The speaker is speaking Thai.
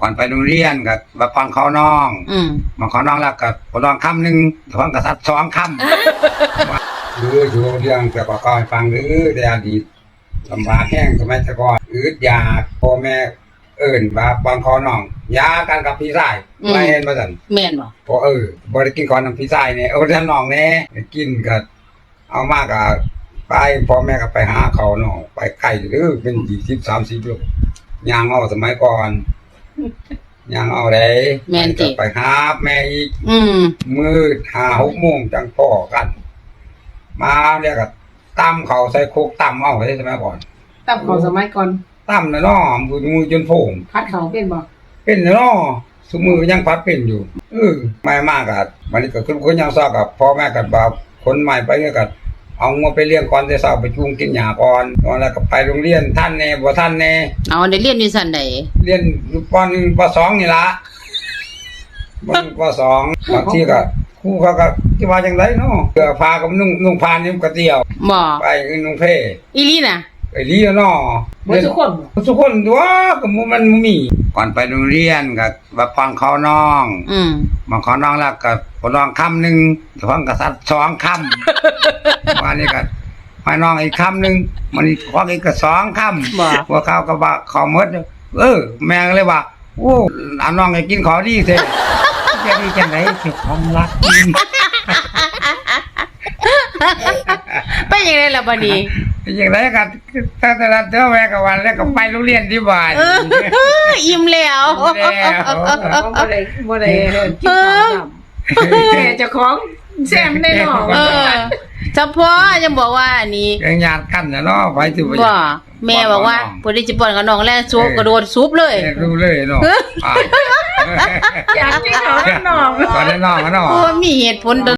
ก่อนไปโรงเรียนก็บางก่อนเขาน้องอืมบางเขาน้องแล้วก็บ่ต้องคำหนึงฟังกษัตริย์สองคำหรืออยู่เรื่องเกี่ยวกับการฟังหรือในอดีตลำบากแห้งสมัยแต่ก่อนอืดยาพ่อแม่เอิ้นบาบางคอน้องยากันกับพี่ชายไม่เห็นมาสั่นแม่นบ่พอเออบ่ได้กินก่อนน้ำพี่ชายเนี่ยเอาแต่น้องแน่กินก็เอามากก็ไปพ่อแม่ก็ไปหาเขาน้องไปไกลหรือเป็น20 30โลยางเอาสมัยก่อน ยางเอาได้แม่นติ ไปหาแม่อีก อืม มืดหาหกโมงจังพ่อกัน มาเรียกกับตั้มเขาใส่โคกตั้มเอาได้สมัยก่อนตับเขาสมัยก่อนตั้มนะเนาะมือมือจนโผงพัดเขาเป็นบ่เป็นนะเนาะสมือยังพัดเป็นอยู่เออไม่มากอะวันนี้ก็คือคนยังซอกกับพ่อแม่กับบ่าวคนใหม่ไปเนี่ยก็ เอางัวไปเลี้ยงก่อนแต่เช้าไปจูงกินหญ้าก่อนตอนแล้วก็ไปโรงเรียนท่านแน่บ่ท่านแน่เอาได้เรียนอยู่ซั่นใดเรียนอยู่ปหนึ่งปสองนี่ละปหนึ่งปสองบางทีก็ครูเขาก็ที่ว่าจังไรเนาะเสื้อผ้ากับนุ่งนุ่งผ้านี่มันก็เดียวบ่ไปอื่นนุ่งเพ่อีหลีน่ะไอ้ลีเนาะบ่ทุกคนบ่ทุกคนตัวก็มันมันมีก่อนไปโรงเรียนก็บางฟังเขาน้อง อืมบางเขาน้องแล้วก็บ่น้องคำหนึงฟังกษัตริย์สองคำวั นนี้ก็ให้น้องอีกคำหนึงมันอีกฟังอีกก็สองคำบ่พวกเขาก็ว่าเขาหมดเออ แม่ก็เลยว่าโอ้อาน้องให้กินขอดีเถอะจะดีจังไหนคือความรักจริงไปยังไงล่ะบัดนี้ อย่างไรกันถ้าแต่ละเจ้าแม่กับวันแล้วก็ไปโรงเรียนที่บ้าน เอออิ่มแล้วแล้ว บ่ได้บ่ได้กินข้าวซ้ำแต่เจ้าของ แซมได้เนาะเออเฉพาะยังบอกว่าอันนี้ยังญาติกันนะเนาะไปที่บ่แม่บอกว่าพอดีจะป้อนกับน้องแล้วซุปกระโดดซุปเลยรู้เลยเนาะอ่าอยากกินข้าวน้ำหนองตอนนี้น้องก็เนาะโอ้มีเหตุผล